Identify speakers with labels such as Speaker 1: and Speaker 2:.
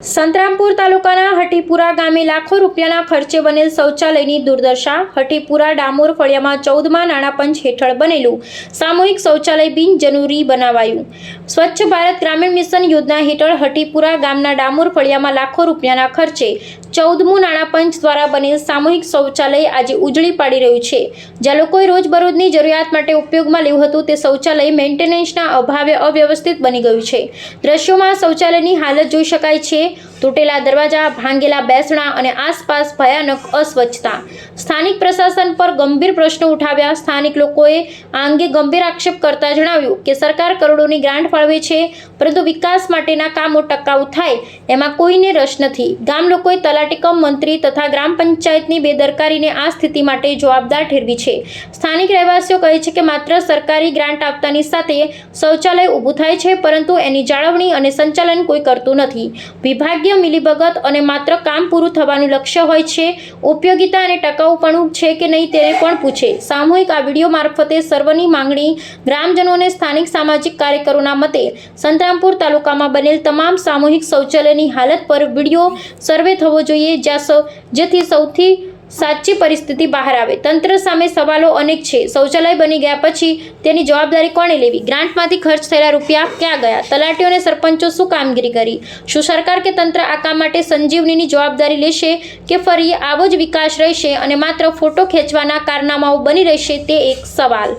Speaker 1: સંતરામપુર તાલુકાના હટીપુરા ગામે લાખો રૂપિયાના ખર્ચે બનેલ શૌચાલયની દુર્દશા. હટીપુરા ડામોર ફળિયામાં ચૌદમાં નાણાં પંચ હેઠળ બનેલું સામૂહિક શૌચાલય બિનજરૂરી બનાવાયું. સ્વચ્છ ભારત ગ્રામીણ મિશન યોજના હેઠળ હટીપુરા ગામના ડામોર ફળિયામાં લાખો રૂપિયાના ખર્ચે ચૌદમું નાણાં પંચ દ્વારા બનેલ સામૂહિક શૌચાલય આજે ઉજળી પાડી રહ્યું છે. જ્યાં લોકોએ રોજબરોજની જરૂરિયાત માટે ઉપયોગમાં લેવું હતું તે શૌચાલય મેન્ટેનન્સના અભાવે અવ્યવસ્થિત બની ગયું છે. દ્રશ્યોમાં શૌચાલયની હાલત જોઈ શકાય છે. તૂટેલા દરવાજા, ભાંગેલા બેસણા અને આસપાસ ભયાનક અસ્વચ્છતા. સ્થાનિક પ્રશાસન પર ગંભીર પ્રશ્નો ઉઠાવ્યા. સ્થાનિક લોકોએ આ અંગે ગંભીર આક્ષેપ કરતા જણાવ્યું કે સરકાર કરોડોની ગ્રાન્ટ ફાળવે છે, પરંતુ વિકાસ માટેના કામો ટકાઉ થાય, એમાં કોઈને રસ નથી. ગામ લોકોએ તલાટી કમ મંત્રી તથા ગ્રામ પંચાયતની બેદરકારીને આ સ્થિતિ માટે જવાબદાર ઠેરવી છે. સ્થાનિક રહેવાસીઓ કહે છે કે માત્ર સરકારી ગ્રાન્ટ આપતાની સાથે શૌચાલય ઊભું થાય છે, પરંતુ એની જાળવણી અને સંચાલન કોઈ કરતું નથી. વિભાગીય મિલીભગત અને માત્ર કામ પૂરું થવાનું લક્ષ્ય હોય છે, ઉપયોગિતા અને ટકાઉપણું છે કે નહીં તેને પણ પૂછે? સામૂહિક આ વીડિયો મારફતે સર્વની માંગણી ગ્રામજનોને સ્થાનિક સામાજિક કાર્યકરોના મતે સંતરામપુર તાલુકામાં બનેલ તમામ સામૂહિક શૌચાલયની હાલત પર વીડિયો સર્વે થવો જોઈએ. જ્યાં સૌ, જેથી સૌથી સાચી પરિસ્થિતિ બહાર આવે. તંત્ર સામે સવાલો અનેક છે. શૌચાલય બની ગયા પછી તેની જવાબદારી કોણે લેવી? ગ્રાન્ટમાંથી ખર્ચ થયેલા રૂપિયા ક્યાં ગયા? તલાટીઓ અને સરપંચો શું કામગીરી કરી? શું સરકાર કે તંત્ર આ કામ માટે સંજીવનીની જવાબદારી લેશે કે ફરી આવો જ વિકાસ રહેશે અને માત્ર ફોટો ખેંચવાના કારનામાઓ બની રહેશે? તે એક સવાલ.